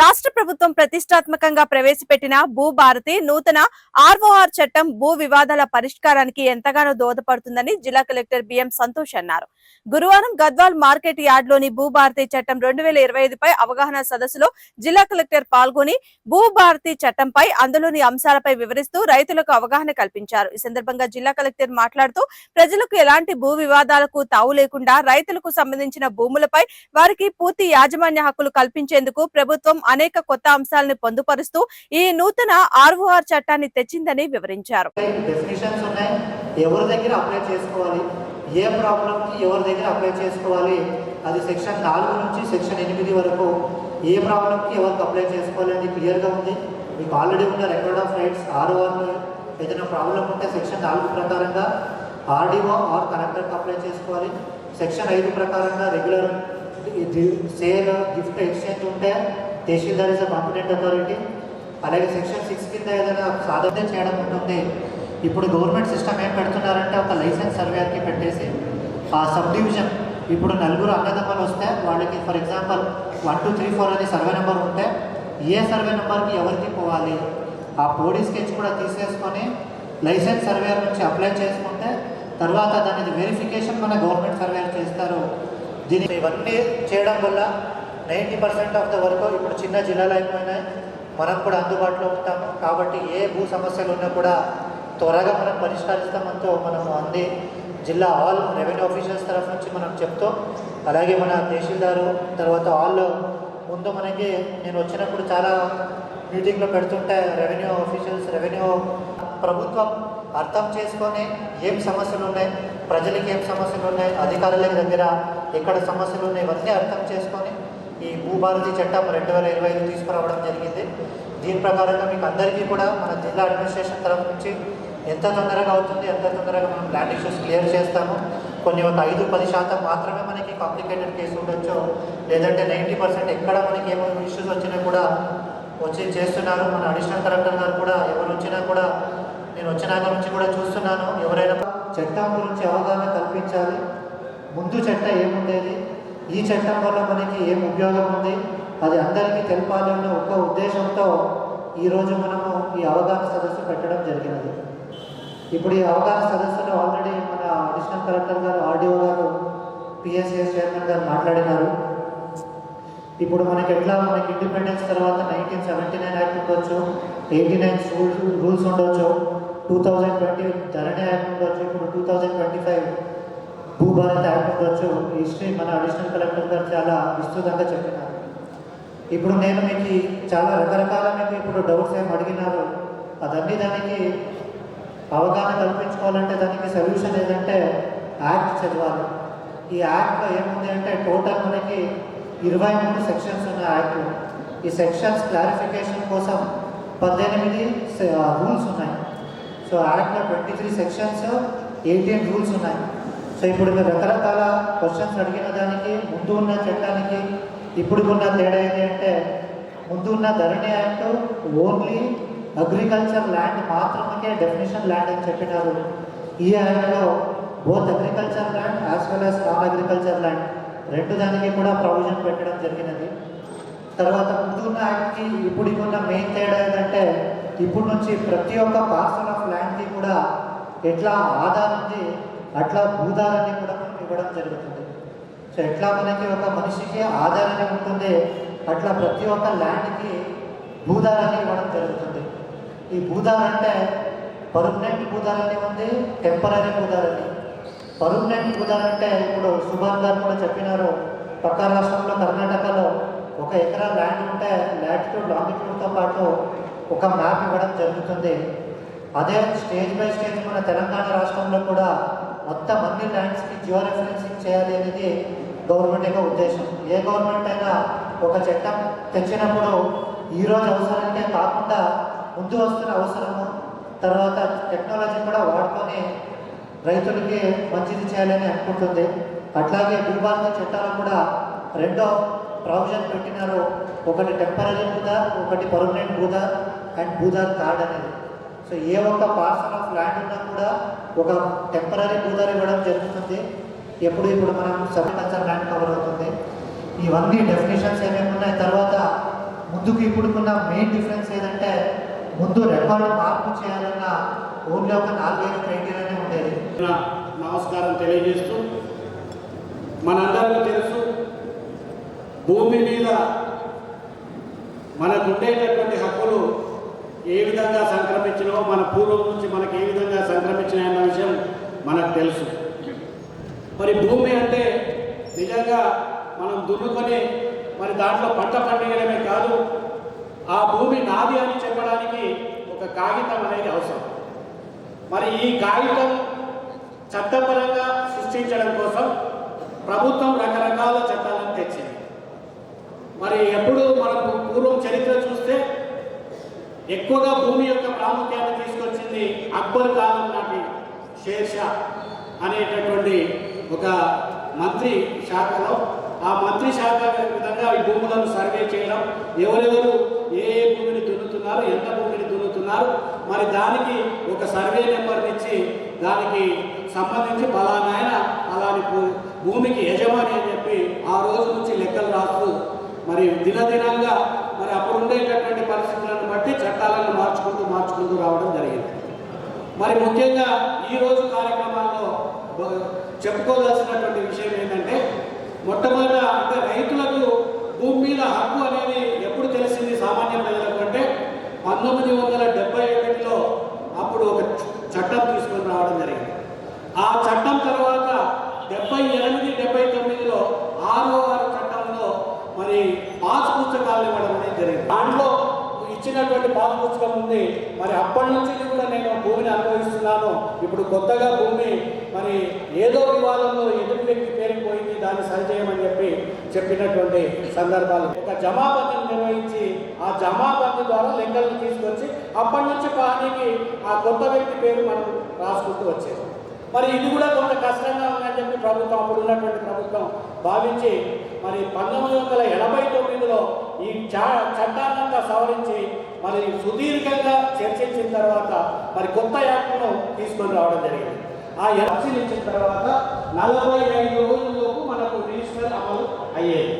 রাজ రాష్ట్ర ప్రభుత్వం ప్రతిష్టాత్మకంగా ప్రవేశపెట్టిన భూభారతి నూతన ఆర్ఓఆర్ చట్టం భూ వివాదాల పరిష్కారానికి ఎంతగానో దోహదపడుతుందని జిల్లా కలెక్టర్ బిఎం సంతోష్ అన్నారు. గురువారం గద్వాల్ మార్కెట్ యార్డ్లోని భూభారతి చట్టం రెండు వేల ఇరవై ఐదుపై అవగాహన సదస్సులో జిల్లా కలెక్టర్ పాల్గొని భూభారతి చట్టంపై అందులోని అంశాలపై వివరిస్తూ రైతులకు అవగాహన కల్పించారు. ఈ సందర్భంగా జిల్లా కలెక్టర్ మాట్లాడుతూ ప్రజలకు ఎలాంటి భూ వివాదాలకు తావు లేకుండా రైతులకు సంబంధించిన భూములపై వారికి పూర్తి యాజమాన్య హక్కులు కల్పించేందుకు ప్రభుత్వం అనేక కొత్త అంశాలను పొందుపరుస్తూ ఈ నూతన ఆర్ఓఆర్ చట్టాన్ని తెచ్చిందని వివరించారు. ఉన్నాయి. ఎవరి దగ్గర అప్లై చేసుకోవాలి? ఏ ప్రాబ్లంకి ఎవరి దగ్గర అప్లై చేసుకోవాలి? అది సెక్షన్ నాలుగు నుంచి సెక్షన్ ఎనిమిది వరకు ఏ ప్రాబ్లంకి ఎవరికి అప్లై చేసుకోవాలి అనేది క్లియర్గా ఉంది. మీకు ఆల్రెడీ ఉన్న రికార్డ్ ఆఫ్ రైట్స్ ఆర్ఓఆర్ ఏదైనా ప్రాబ్లం ఉంటే సెక్షన్ నాలుగు ప్రకారంగా ఆర్డీఓ ఆర్ కలెక్టర్కి అప్లై చేసుకోవాలి. సెక్షన్ ఐదు ప్రకారంగా రెగ్యులర్ సేల్ గిఫ్ట్ ఎక్స్చేంజ్ ఉంటే tahsildar is a competent authority అలాగే సెక్షన్ సిక్స్ కింద ఏదైనా సాధన చేయడం ఉంటుంది ఇప్పుడు గవర్నమెంట్ సిస్టమ్ ఏం పెడుతున్నారంటే ఒక లైసెన్స్ సర్వేర్కి పెట్టేసి ఆ సబ్ డివిజన్ ఇప్పుడు నలుగురు అన్నదమ్మలు వస్తే వాళ్ళకి for example one two three four అనే సర్వే నెంబర్ ఉంటే ఏ సర్వే నెంబర్కి ఎవరికి పోవాలి? ఆ పోడీ స్కెచ్ కూడా తీసేసుకొని లైసెన్స్ సర్వేయర్ నుంచి అప్లై చేసుకుంటే తర్వాత దాని వెరిఫికేషన్ మన గవర్నమెంట్ సర్వేయర్ చేస్తారు. దీని ఇవన్నీ చేయడం వల్ల ninety percent of the work ఇప్పుడు చిన్న జిల్లాలు అయిపోయినాయి. మనం కూడా అందుబాటులో ఉంటాము కాబట్టి ఏ భూ సమస్యలు ఉన్నా కూడా త్వరగా మనం పరిష్కరిస్తామంటూ మనం అంది జిల్లా ఆల్ రెవెన్యూ ఆఫీసర్స్ తరఫు నుంచి మనం చెప్తూ అలాగే మన తహసీల్దారు తర్వాత ఆల్ ముందు మనకి నేను వచ్చినప్పుడు చాలా మీటింగ్లో పెడుతుంటే రెవెన్యూ ఆఫీషియల్స్ రెవెన్యూ ప్రభుత్వం అర్థం చేసుకొని ఏం సమస్యలు ఉన్నాయి ప్రజలకి ఏం సమస్యలు ఉన్నాయి అధికారుల దగ్గర ఎక్కడ సమస్యలు ఉన్నాయి ఇవన్నీ అర్థం చేసుకొని ఈ భూభారతి చట్టం రెండు వేల ఇరవై ఐదు తీసుకురావడం జరిగింది. దీని ప్రకారంగా మీకు అందరికీ కూడా మన జిల్లా అడ్మినిస్ట్రేషన్ తరఫు నుంచి ఎంత తొందరగా అవుతుంది ఎంత తొందరగా మనం ల్యాండ్ ఇష్యూస్ క్లియర్ చేస్తాము? కొన్ని ఒక ఐదు పది శాతం మాత్రమే మనకి కాంప్లికేటెడ్ కేసు ఉండొచ్చు. లేదంటే నైంటీ పర్సెంట్ ఎక్కడ మనకి ఏమో ఇష్యూస్ వచ్చినా కూడా వచ్చి చేస్తున్నారు. మన అడిషనల్ కలెక్టర్ గారు కూడా ఎవరు వచ్చినా కూడా నేను వచ్చినాక నుంచి కూడా చూస్తున్నాను. ఎవరైనా చట్టం గురించి అవగాహన కల్పించాలి. ముందు చట్టం ఏముండేది? ఈ చట్టం వల్ల మనకి ఏం ఉపయోగం ఉంది? అది అందరికీ తెలపాలి అన్న ఒక ఉద్దేశంతో ఈరోజు మనము ఈ అవగాహన సదస్సు పెట్టడం జరిగినది. ఇప్పుడు ఈ అవగాహన సదస్సులో ఆల్రెడీ మన అడిషనల్ కలెక్టర్ గారు ఆర్డీఓ గారు పిఎస్ఎస్ చైర్మన్ గారు మాట్లాడినారు. ఇప్పుడు మనకి ఎట్లా? మనకి ఇండిపెండెన్స్ తర్వాత నైన్టీన్ సెవెంటీ నైన్ యాక్ట్ ఉండొచ్చు ఎయిటీ నైన్ రూల్స్ ఉండొచ్చు two thousand twenty Dharani act ఉండొచ్చు ఇప్పుడు two thousand twenty five Bhubharat act ఉండొచ్చు హిస్టరీ మన అడిషనల్ కలెక్టర్ గారు చాలా విస్తృతంగా చెప్పినారు. ఇప్పుడు నేను మీకు చాలా రకరకాల మీకు ఇప్పుడు డౌట్స్ ఏం అడిగినారు. అదన్నీ దానికి అవగాహన కల్పించుకోవాలంటే దానికి సొల్యూషన్ ఏదంటే యాక్ట్ చదవాలి. ఈ యాక్ట్లో ఏముంది అంటే టోటల్ మనకి ఇరవై మూడు సెక్షన్స్ ఉన్న యాక్ట్లో ఈ సెక్షన్స్ క్లారిఫికేషన్ కోసం పద్దెనిమిది రూల్స్ ఉన్నాయి. సో యాక్ట్లో twenty three sections eighteen rules ఉన్నాయి. సో ఇప్పుడు మీరు రకరకాల క్వశ్చన్స్ అడిగిన దానికి ముందు ఉన్న చట్టానికి ఇప్పుడు ఉన్న తేడా ఏంటి అంటే ముందు ఉన్న Dharani act only agriculture land మాత్రమే డెఫినేషన్ ల్యాండ్ అని చెప్పినారు. ఈ యాక్ట్లో both agriculture land as well as non agriculture land రెండు దానికి కూడా ప్రొవిజన్ పెట్టడం జరిగినది. తర్వాత ముందు ఉన్న యాక్ట్కి ఇప్పుడు ఉన్న మెయిన్ తేడా ఏంటంటే ఇప్పుడు నుంచి ప్రతి ఒక్క పార్సల్ ఆఫ్ ల్యాండ్కి కూడా ఎట్లా ఆధార్ ఉంది అట్లా భూధారాన్ని కూడా మనం ఇవ్వడం జరుగుతుంది. సో ఎట్లా మనకి ఒక మనిషికి ఆధారణ ఉంటుంది అట్లా ప్రతి ఒక్క ల్యాండ్కి భూదాలని ఇవ్వడం జరుగుతుంది. ఈ భూదాలంటే అంటే పర్మనెంట్ భూధారాన్ని ఉంది టెంపరీ భూధారాన్ని. పర్మనెంట్ భూధార అంటే ఇప్పుడు సుభాన్ గారు కూడా చెప్పినారు పక్క రాష్ట్రంలో కర్ణాటకలో ఒక ఎకరా ల్యాండ్ ఉంటే లాటిట్యూడ్ లాంగిట్యూడ్తో పాటు ఒక మ్యాప్ ఇవ్వడం జరుగుతుంది. అదే స్టేజ్ బై స్టేజ్ మన తెలంగాణ రాష్ట్రంలో కూడా మొత్తం అన్ని ల్యాండ్స్కి జియో రెఫరెన్సింగ్ చేయాలి అనేది గవర్నమెంట్ యొక్క ఉద్దేశం. ఏ గవర్నమెంట్ అయినా ఒక చట్టం తెచ్చినప్పుడు ఈరోజు అవసరానికే కాకుండా ముందు వస్తున్న అవసరము తర్వాత టెక్నాలజీ కూడా వాడుకొని రైతులకి మంచిది చేయాలని అనుకుంటుంది. అట్లాగే భూభారత చట్టాలు కూడా రెండో ప్రావిజన్ పెట్టినారు. ఒకటి టెంపరీ భూదా ఒకటి permanent Bhudhaar and Bhudhaar card అనేది సో ఏ ఒక్క పార్సల్ ఆఫ్ ల్యాండ్ ఉన్నా కూడా ఒక టెంపరీ భూదార్ ఇవ్వడం జరుగుతుంది. ఎప్పుడు ఇప్పుడు మనం సబ్కల్చర్ ల్యాండ్ కవర్ అవుతుంది. ఇవన్నీ డెఫినేషన్స్ ఏమేమి ఉన్నాయి? తర్వాత ముందుకు ఇప్పుడుకున్న మెయిన్ డిఫరెన్స్ ఏదంటే ముందు రికార్డు మార్పు చేయాలన్న ఓన్లీ ఒక నాలుగైదు క్రైటీరియానే ఉండేది. నా నమస్కారం తెలియజేస్తూ మనందరికీ తెలుసు భూమి మీద మనకుండేటటువంటి హక్కులు ఏ విధంగా సంక్రమించినో మన పూర్వం నుంచి మనకు ఏ విధంగా సంక్రమించిన అన్న విషయం మనకు తెలుసు. మరి భూమి అంటే నిజంగా మనం దున్నుకొని మరి దాంట్లో పంట పండించడమే కాదు ఆ భూమి నాది అని చెప్పడానికి ఒక కాగితం అనేది అవసరం. మరి ఈ కాగితం చట్టపరంగా సృష్టించడం కోసం ప్రభుత్వం రకరకాల చట్టాలను తెచ్చింది. మరి ఎప్పుడు మనం పూర్వం చరిత్ర చూస్తే ఎక్కువగా భూమి యొక్క ప్రాముఖ్యాన్ని తీసుకొచ్చింది అక్బర్ కాలం నాటి షేర్షా అనేటటువంటి ఒక మంత్రి శాఖలో. ఆ మంత్రి శాఖ విధంగా ఈ భూములను సర్వే చేయడం ఎవరెవరు ఏ ఏ భూమిని దున్నుతున్నారు ఎంత భూమిని దున్నుతున్నారు మరి దానికి ఒక సర్వే నెంబర్ని ఇచ్చి దానికి సంబంధించి ఫలానాయన అలాని భూమికి యజమాని అని చెప్పి ఆ రోజు నుంచి లెక్కలు రాస్తూ మరి దినదినంగా మరి అప్పుడు ఉండేటటువంటి పరిస్థితులను బట్టి చట్టాలను మార్చుకుంటూ మార్చుకుంటూ రావడం జరిగింది. మరి ముఖ్యంగా ఈరోజు కార్యక్రమాల్లో చెప్పుకోవలసినటువంటి చెప్పుకోవాల్సినటువంటి విషయం ఏంటంటే మొట్టమొదట అంటే రైతులకు భూమి మీద హక్కు అనేది ఎప్పుడు తెలిసింది సామాన్య ప్రజలకు అంటే పంతొమ్మిది వందల డెబ్బై ఒకటిలో అప్పుడు ఒక చట్టం తీసుకొని రావడం జరిగింది. ఆ చట్టం తర్వాత డెబ్బై ఎనిమిది డెబ్బై తొమ్మిదిలో ఆరో ఆరు చట్టంలో మరి పాస్ పుస్తకాలు ఇవ్వడం అనేది జరిగింది దాంట్లో ఇచ్చినటువంటి పాస్ పుస్తకం ఉంది. మరి అప్పటి నుంచి కూడా నేను భూమిని అనుభవిస్తున్నాను. ఇప్పుడు కొత్తగా భూమి మరి ఏదో వివాదంలో ఎదుటి వ్యక్తి పేరుకుపోయింది దాన్ని సరిచేయమని చెప్పి చెప్పినటువంటి సందర్భాలు. ఒక జమాబంధిని నిర్వహించి ఆ జమాబంధి ద్వారా లెక్కలను తీసుకొచ్చి అప్పటి నుంచి పానీకి ఆ కొత్త వ్యక్తి పేరు మనం రాసుకుంటూ వచ్చేది మరి ఇది కూడా కొంత కష్టంగా ఉందని చెప్పి ప్రభుత్వం అప్పుడు ఉన్నటువంటి ప్రభుత్వం భావించి మరి పంతొమ్మిది వందల ఎనభై తొమ్మిదిలో ఈ చా చట్టాన్నంతా సవరించి మరి సుదీర్ఘంగా చర్చించిన తర్వాత మరి కొత్త యాక్ట్ను తీసుకొని రావడం జరిగింది. ఆ పరిశీలించిన తర్వాత నలభై ఐదు రోజుల్లోపు మనకు రిజిస్టర్ అమలు అయ్యేది.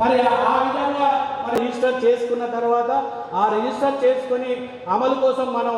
మరి ఆ విధంగా మరి రిజిస్టర్ చేసుకున్న తర్వాత ఆ రిజిస్టర్ చేసుకొని అమలు కోసం మనం